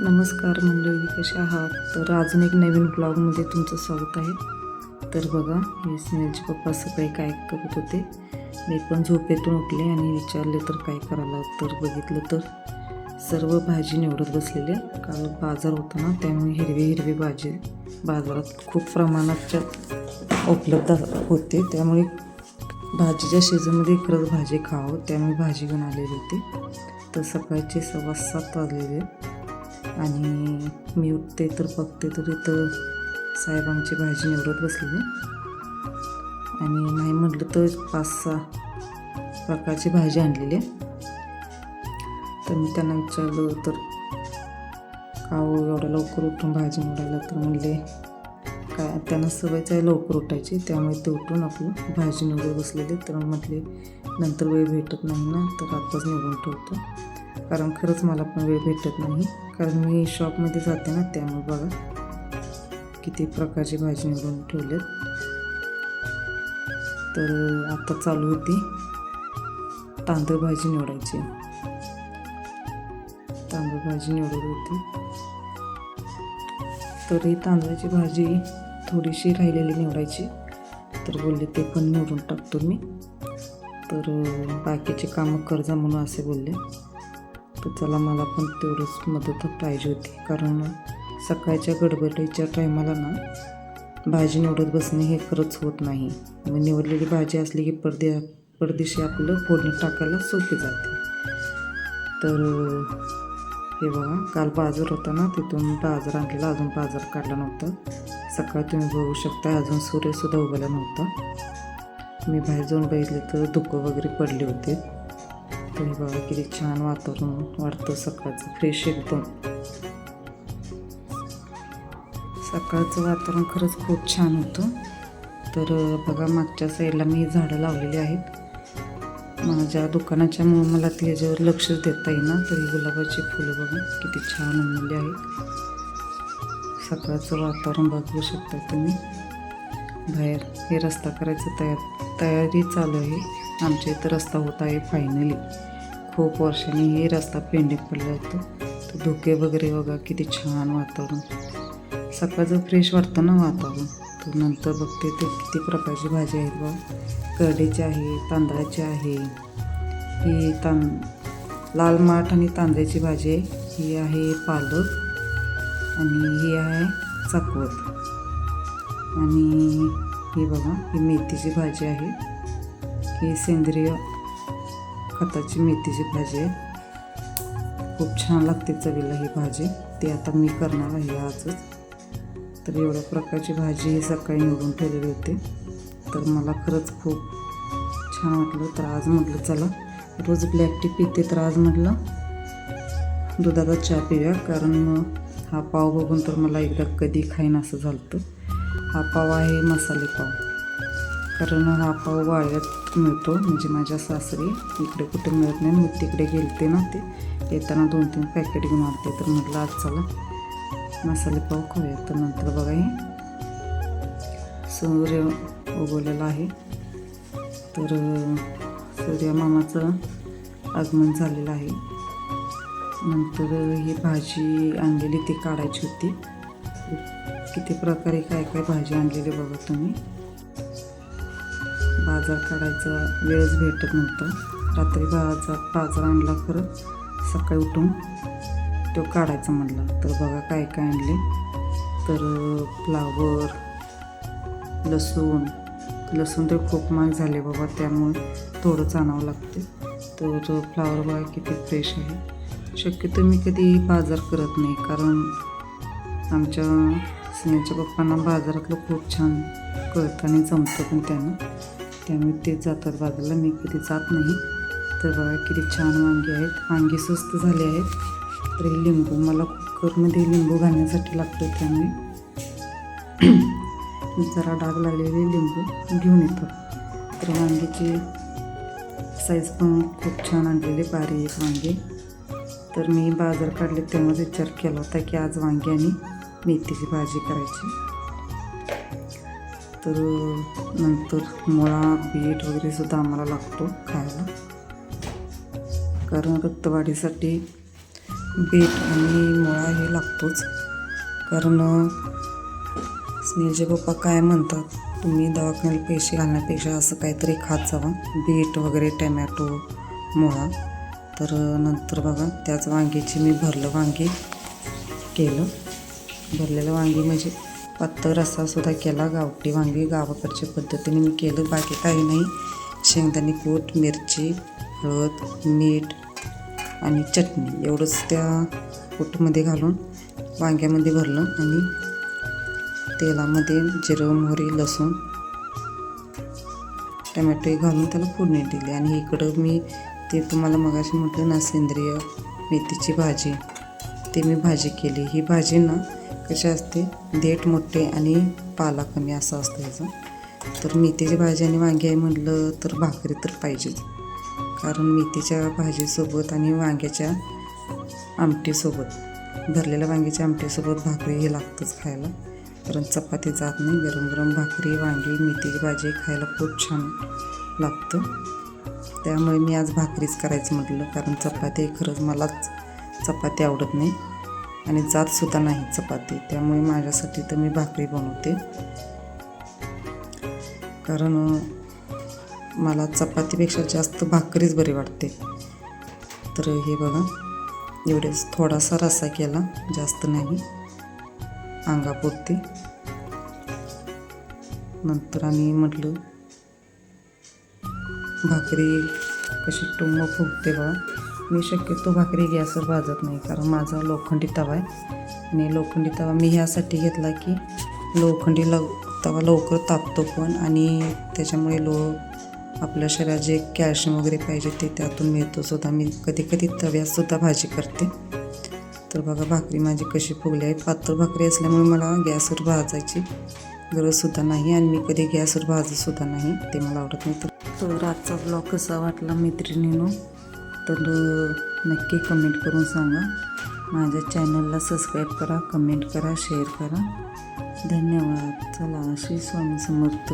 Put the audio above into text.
नमस्कार मंडळी कसे आहात? तर अजून एक नवीन ब्लॉगमध्ये तुमचं स्वागत आहे. तर बघा मी स्नेलचे पप्पा सकाळी काय करत होते. मी पण झोपेतून उठले आणि विचारले तर काय करायला? तर बघितलं तर सर्व भाजी निवडत बसलेले. काल बाजार होता ना त्यामुळे हिरवी हिरवी भाजी बाजारात खूप प्रमाणात उपलब्ध होते. त्यामुळे भाजीच्या सीझनमध्ये खरंच भाजी खावं त्यामुळे भाजी घेऊन आलेली होती. तर सकाळचे सव्वा सात वाजलेले. आणि मी उठते तर बघते तर इथं साहेबांची भाजी निवडत बसलेली. आणि नाही म्हटलं तर पाच सहा प्रकारची भाजी आणलेली आहे. तर मी त्यांना विचारलं तर का एवढा एवढ्या लवकर उठून भाजी निवडायला? तर म्हणले काय त्यांना सवयच आहे लवकर उठायची त्यामुळे ते उठून आपलं भाजी निवडत बसलेले तर म्हटले नंतर वेळ भेटत नाही ना तर आत्ताच निवडून ठेवतो कारण खरंच मला पण वेळ भेटत नाही. कारण मी शॉपमध्ये जाते ना त्यामुळे बघा किती प्रकारची भाजी निवडून ठेवलेत तर आता चालू होती तांदूळ भाजी निवडायची. तांदूळ भाजी निवडत होती. तर ही तांदळाची भाजी थोडीशी राहिलेली निवडायची. तर बोलले ते पण निवडून टाकतो मी. तर बाकीचे कामं कर्जा म्हणून असे बोलले. तर चला मला पण तेवढंच मदत पाहिजे होती. कारण सकाळच्या गडबडीच्या टायमाला ना भाजी निवडत बसणे हे खरंच होत नाही. मग निवडलेली भाजी असली की परदे परदेशी आपलं फोडणी टाकायला सोपी जाते. तर हे बघा काल बाजार होता ना तिथून बाजार आणलेला अजून बाजार काढला नव्हता. सकाळी तुम्ही बघू शकता अजून सूर्यसुद्धा उगवला नव्हता. मी बाहेर जाऊन बघितले तर धुकं वगैरे पडले होते. तर हे बघा किती छान वातावरण वाटतं सकाळचं. फ्रेश एकदम. सकाळचं वातावरण खरंच खूप छान होतं. तर बघा मागच्या साईडला मी झाडं लावलेली आहेत. माझ्या दुकानाच्या मुळे मला त्याच्यावर लक्षच देता येईना. तर ही गुलाबाची फुलं बघा किती छान उमलली आहेत. सकाळचं वातावरण बघू शकता तुम्ही. बाहेर हे रस्ता करायचं तयार तयारी चालू आहे. आमच्या इथं रस्ता होता आहे फायनली खूप वर्षांनी हे रस्ता पेंडिंग पडला होतं. तर धुके वगैरे बघा किती छान वातावरण. सकाळचं फ्रेश वाटतं ना वातावरण. तर नंतर बघते तर किती प्रकारची भाजी आहेत बघ. करडीची आहे तांदळाची आहे. ही तां लाल माठ आणि तांदळाची भाजी ही आहे पालक आणि ही आहे चकवत आणि ही बघा ही मेथीची भाजी आहे. ही सेंद्रिय खताची मेथीची भाजी आहे. खूप छान लागते चवीला ही भाजी. ती आता मी करणार आहे आजच. तर एवढ्या प्रकारची भाजी ही सकाळी निवडून ठेवलेली होती. तर मला खरंच खूप छान वाटलं. तर आज म्हटलं चला रोज ब्लॅक टी पिते तर आज म्हटलं दुधाचा चहा पिव्या कारण हा पाव बघून तर मला एकदा कधी खाईन असं झालं हा पाव आहे मसाले पाव. कारण हा पाव वाळ्यात मिळतो. म्हणजे माझ्या सासरी इकडे कुठे मिळत नाही. मी तिकडे गेलते ना ते. येताना दोन तीन पॅकेट घेऊन आलते. तर म्हटलं आज चला मसाले पाव खाऊया तर नंतर बघा हे सूर्य उगवलेला आहे. तर सूर्यमामाचं आगमन झालेलं आहे. नंतर ही भाजी आणलेली ती काढायची होती. किती प्रकारे काय काय भाजी आणलेली बघा तुम्ही. बाजार काढायचा वेळच भेटत नव्हता. रात्री बाजार बाजार आणला खरं. सकाळी उठून तो काढायचा म्हणला तर बघा काय काय आणले. तर फ्लावर लसूण लसूण तर खूप महाग झाले बाबा त्यामुळे थोडंच आणावं लागते. तर फ्लावर बघा किती फ्रेश आहे. शक्यतो मी कधी बाजार करत नाही कारण आमच्या स्नेहाच्या पप्पांना बाजारातलं खूप छान कळतं आणि जमतं पण त्यांना. त्यामुळे ते जातात बाजूला मी कधी जात नाही. तर बघा किती छान वांगी आहेत. वांगी स्वस्त झाले आहेत. तर हे लिंबू मला कुकरमध्ये लिंबू घालण्यासाठी लागतो त्यामुळे. जरा डाग लागलेले लिंबू घेऊन येतो. तर वांग्याची साईज पण खूप छान आणलेली बारीक वांगे. तर मी बाजार काढले तेव्हाच विचार केला होता की आज वांगी आणि मेथीची भाजी करायची. तर नंतर मुळा बीट वगैरे सुद्धा आम्हाला लागतो खायला. कारण रक्तवाढीसाठी बीट आणि मुळा हे लागतोच. कारण स्नेहचे पप्पा काय म्हणतात तुम्ही दवाखान्याला पैसे घालण्यापेक्षा असं काहीतरी खात जावा. बीट वगैरे टमॅटो मुळा. तर नंतर बघा त्याच वांग्याची मी भरलं वांगी केलं. भरलेलं वांगी म्हणजे पातळ रस्सासुद्धा केला. गावठी वांगी गावाकडच्या पद्धतीने मी केलं. बाकी काही नाही. शेंगदाणे कूट मिरची हळद मीठ आणि चटणी एवढंच त्या कूटमध्ये घालून वांग्यामध्ये भरलं आणि तेलामध्ये जिरं मोहरी लसूण टमॅटो घालून त्याला फोडणी दिली. आणि इकडं मी ते तुम्हाला मगाशी म्हटलं ना सेंद्रिय मेथीची भाजी ते मी भाजी केली. ही भाजी ना कशी असते? देठ मोठे आणि पाला कमी असं असतं याचं. तर मेथीची भाजी आणि वांगी आहे म्हटलं तर भाकरी तर पाहिजेच. कारण मेथीच्या भाजीसोबत आणि वांग्याच्या आमटीसोबत भरलेल्या वांग्याच्या आमटीसोबत भाकरी हे लागतंच खायला. कारण चपाती जात नाही. गरम गरम भाकरी वांगी मेथीची भाजी खायला खूप छान लागतं. त्यामुळे मी आज भाकरीच करायचं म्हटलं. कारण चपाती खरंच मलाच चपाती आवडत नाही. आणि जातसुद्धा नाही चपाती. त्यामुळे माझ्यासाठी तर मी भाकरी बनवते. कारण मला चपातीपेक्षा जास्त भाकरीच बरी वाटते. तर हे बघा एवढेच थोडासा रस्सा केला जास्त नाही. अंगापुरती. नंतर आणि म्हटलं भाकरी कशी टुंब फुगते बघा. मी शक्यतो भाकरी गॅसवर भाजत नाही कारण माझा लोखंडी तवा आहे. आणि लोखंडी तवा मी ह्यासाठी घेतला की लोखंडी लव तवा लवकर तापतो पण आणि त्याच्यामुळे लो आपल्या शरीरात जे कॅल्शियम वगैरे पाहिजे ते त्यातून मिळतो. सुद्धा मी कधी कधी तव्यातसुद्धा भाजी करते. तर बघा भाकरी माझी कशी फुगली आहे. पातळ भाकरी असल्यामुळे मला गॅसवर भाजायची गरजसुद्धा नाही आणि मी कधी गॅसवर भाजतसुद्धा नाही ते मला आवडत नाही. तर तो आजचा ब्लॉग कसा वाटला मैत्रिणीनो? तर नक्की कमेंट करून सांगा. माझ्या चॅनलला सबस्क्राईब करा कमेंट करा शेअर करा. धन्यवाद. चला श्री स्वामी समर्थ.